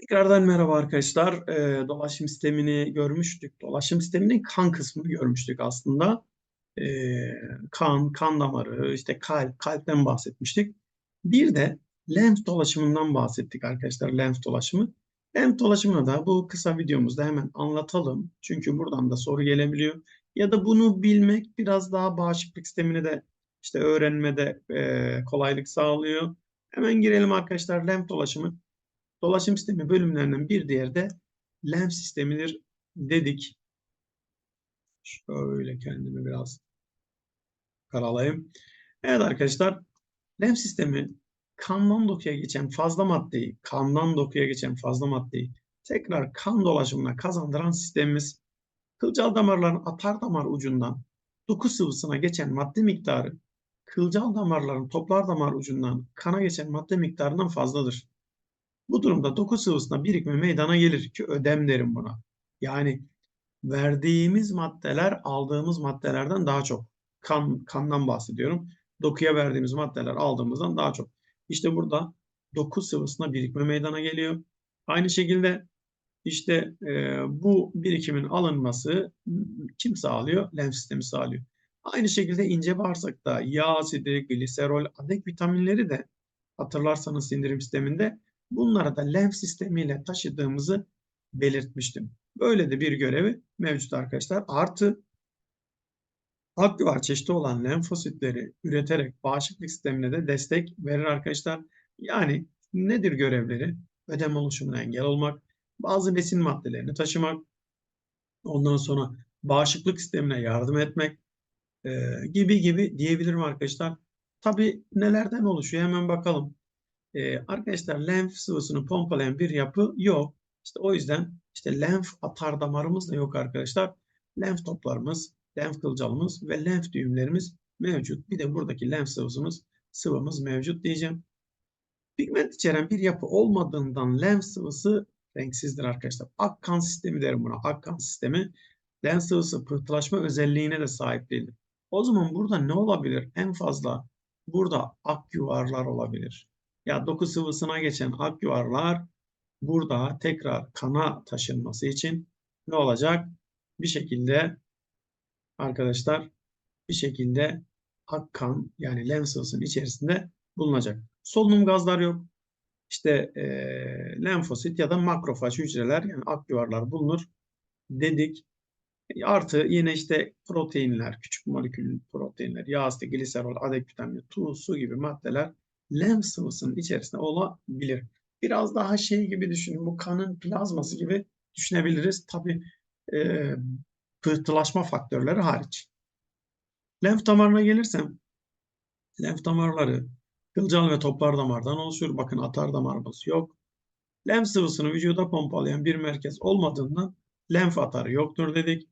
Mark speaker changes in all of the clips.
Speaker 1: Tekrardan merhaba arkadaşlar. Ee, dolaşım sistemini görmüştük. Dolaşım sisteminin kan kısmını görmüştük aslında. Ee, kan, kan damarı, işte kalp, kalpten bahsetmiştik. Bir de lenf dolaşımından bahsettik arkadaşlar. Lenf dolaşımı. Lenf dolaşımını da bu kısa videomuzda hemen anlatalım. Çünkü buradan da soru gelebiliyor. Ya da bunu bilmek biraz daha bağışıklık sistemini de işte öğrenmede e, kolaylık sağlıyor. Hemen girelim arkadaşlar. Lenf dolaşımı Dolaşım sistemi bölümlerinden bir diğeri de lenf sistemidir dedik. Şöyle kendimi biraz karalayayım. Evet arkadaşlar lenf sistemi kandan dokuya geçen fazla maddeyi, kandan dokuya geçen fazla maddeyi tekrar kan dolaşımına kazandıran sistemimiz kılcal damarların atar damar ucundan doku sıvısına geçen madde miktarı kılcal damarların toplar damar ucundan kana geçen madde miktarından fazladır. Bu durumda doku sıvısına birikme meydana gelir ki ödem derim buna. Yani verdiğimiz maddeler aldığımız maddelerden daha çok. Kan, kandan bahsediyorum. Dokuya verdiğimiz maddeler aldığımızdan daha çok. İşte burada doku sıvısına birikme meydana geliyor. Aynı şekilde işte e, bu birikimin alınması kim sağlıyor? Lenf sistemi sağlıyor. Aynı şekilde ince bağırsakta yağ asidi, gliserol, adek vitaminleri de hatırlarsanız sindirim sisteminde Bunları da lenf sistemiyle taşıdığımızı belirtmiştim. Böyle de bir görevi mevcut arkadaşlar. Artı aküvar çeşidi olan lenfositleri üreterek bağışıklık sistemine de destek verir arkadaşlar. Yani nedir görevleri? Ödem oluşumuna engel olmak, bazı besin maddelerini taşımak, ondan sonra bağışıklık sistemine yardım etmek e, gibi gibi diyebilirim arkadaşlar. Tabi nelerden oluşuyor hemen bakalım. Ee, arkadaşlar lenf sıvısını pompalayan bir yapı yok. İşte o yüzden işte lenf atar damarımız da yok arkadaşlar. Lenf toplarımız, lenf kılcalımız ve lenf düğümlerimiz mevcut. Bir de buradaki lenf sıvısımız, sıvımız mevcut diyeceğim. Pigment içeren bir yapı olmadığından lenf sıvısı renksizdir arkadaşlar. Ak kan sistemi derim buna. Ak kan sistemi lenf sıvısı pıhtılaşma özelliğine de sahip değildir. O zaman burada ne olabilir? En fazla burada ak yuvarlar olabilir ya doku sıvısına geçen ak yuvarlar burada tekrar kana taşınması için ne olacak? Bir şekilde arkadaşlar bir şekilde ak kan yani lenf sıvısının içerisinde bulunacak. Solunum gazlar yok. İşte e, lenfosit ya da makrofaj hücreler yani ak yuvarlar bulunur dedik. Artı yine işte proteinler, küçük molekül proteinler, yağ asidi, gliserol, adek vitamini, tuz, su gibi maddeler lenf sıvısının içerisinde olabilir. Biraz daha şey gibi düşünün. Bu kanın plazması gibi düşünebiliriz. Tabi e, pıhtılaşma faktörleri hariç. Lenf damarına gelirsem lenf damarları kılcal ve toplar damardan oluşur. Bakın atar damarımız yok. Lenf sıvısını vücuda pompalayan bir merkez olmadığından lenf atarı yoktur dedik.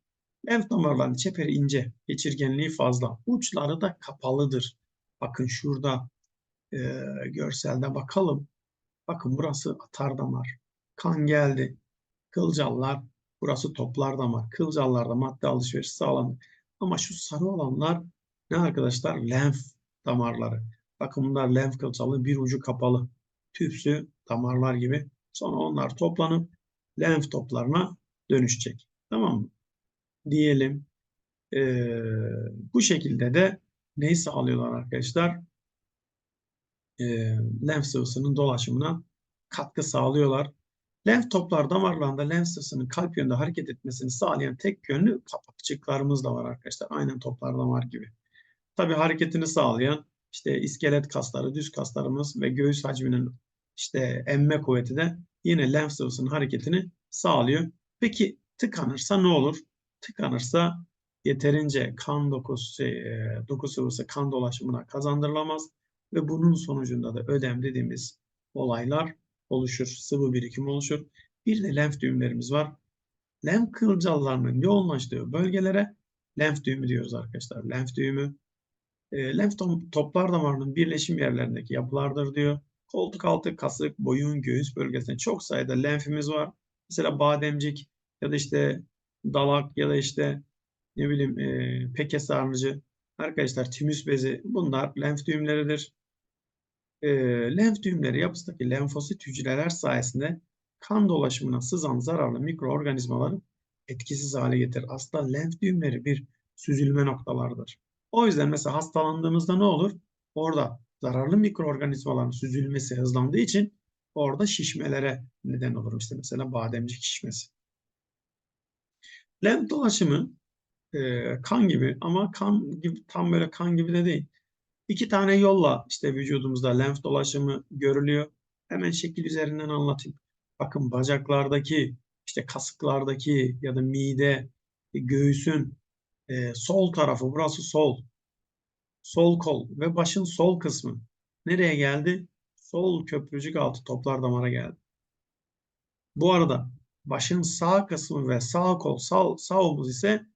Speaker 1: Lenf damarlarının çeperi ince, geçirgenliği fazla. Uçları da kapalıdır. Bakın şurada e, görselde bakalım. Bakın burası atar damar. Kan geldi. Kılcallar. Burası toplar damar. Kılcallarda madde alışverişi sağlandı. Ama şu sarı olanlar ne arkadaşlar? Lenf damarları. Bakın bunlar lenf kılcalı bir ucu kapalı. Tüpsü damarlar gibi. Sonra onlar toplanıp lenf toplarına dönüşecek. Tamam mı? Diyelim. Ee, bu şekilde de neyi sağlıyorlar arkadaşlar? E, lenf sıvısının dolaşımına katkı sağlıyorlar. Lenf toplar damarlarında lenf sıvısının kalp yönünde hareket etmesini sağlayan tek yönlü kapakçıklarımız da var arkadaşlar. Aynen toplar damar gibi. Tabi hareketini sağlayan işte iskelet kasları, düz kaslarımız ve göğüs hacminin işte emme kuvveti de yine lenf sıvısının hareketini sağlıyor. Peki tıkanırsa ne olur? Tıkanırsa yeterince kan dokusu, şey, doku sıvısı kan dolaşımına kazandırılamaz ve bunun sonucunda da ödem dediğimiz olaylar oluşur. Sıvı birikim oluşur. Bir de lenf düğümlerimiz var. Lenf kılcallarının yoğunlaştığı bölgelere lenf düğümü diyoruz arkadaşlar. Lenf düğümü. E, lenf toplar damarının birleşim yerlerindeki yapılardır diyor. Koltuk altı, kasık, boyun, göğüs bölgesinde çok sayıda lenfimiz var. Mesela bademcik ya da işte dalak ya da işte ne bileyim e, peke sarnıcı Arkadaşlar tümüs bezi bunlar lenf düğümleridir. E, lenf düğümleri yapısındaki lenfosit hücreler sayesinde kan dolaşımına sızan zararlı mikroorganizmaları etkisiz hale getirir. Aslında lenf düğümleri bir süzülme noktalardır. O yüzden mesela hastalandığımızda ne olur? Orada zararlı mikroorganizmaların süzülmesi hızlandığı için orada şişmelere neden olur. İşte mesela bademcik şişmesi. Lenf dolaşımı e, kan gibi ama kan gibi tam böyle kan gibi de değil. İki tane yolla işte vücudumuzda lenf dolaşımı görülüyor. Hemen şekil üzerinden anlatayım. Bakın bacaklardaki, işte kasıklardaki ya da mide, göğüsün e, sol tarafı, burası sol. Sol kol ve başın sol kısmı. Nereye geldi? Sol köprücük altı toplar damara geldi. Bu arada başın sağ kısmı ve sağ kol, sağ, sağ omuz ise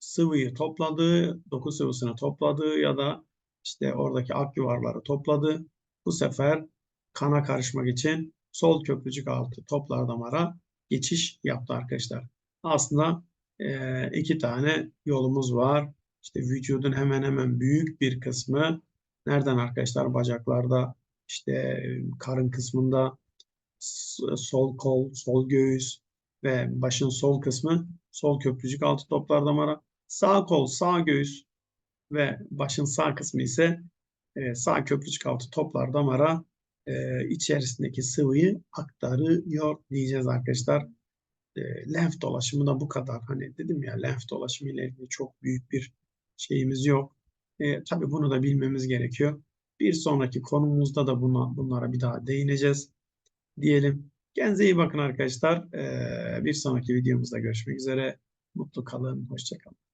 Speaker 1: sıvıyı topladığı, doku sıvısını topladığı ya da işte oradaki ak yuvarları topladı. Bu sefer kana karışmak için sol köprücük altı toplar damara geçiş yaptı arkadaşlar. Aslında e, iki tane yolumuz var. İşte vücudun hemen hemen büyük bir kısmı nereden arkadaşlar? Bacaklarda, işte karın kısmında sol kol, sol göğüs ve başın sol kısmı sol köprücük altı toplar damara. Sağ kol, sağ göğüs ve başın sağ kısmı ise e, sağ köprücük altı toplar damara e, içerisindeki sıvıyı aktarıyor diyeceğiz arkadaşlar. E, lenf dolaşımı da bu kadar. Hani dedim ya lenf dolaşımı ile ilgili çok büyük bir şeyimiz yok. E, tabii bunu da bilmemiz gerekiyor. Bir sonraki konumuzda da buna, bunlara bir daha değineceğiz diyelim. Kendinize iyi bakın arkadaşlar. E, bir sonraki videomuzda görüşmek üzere. Mutlu kalın, hoşçakalın.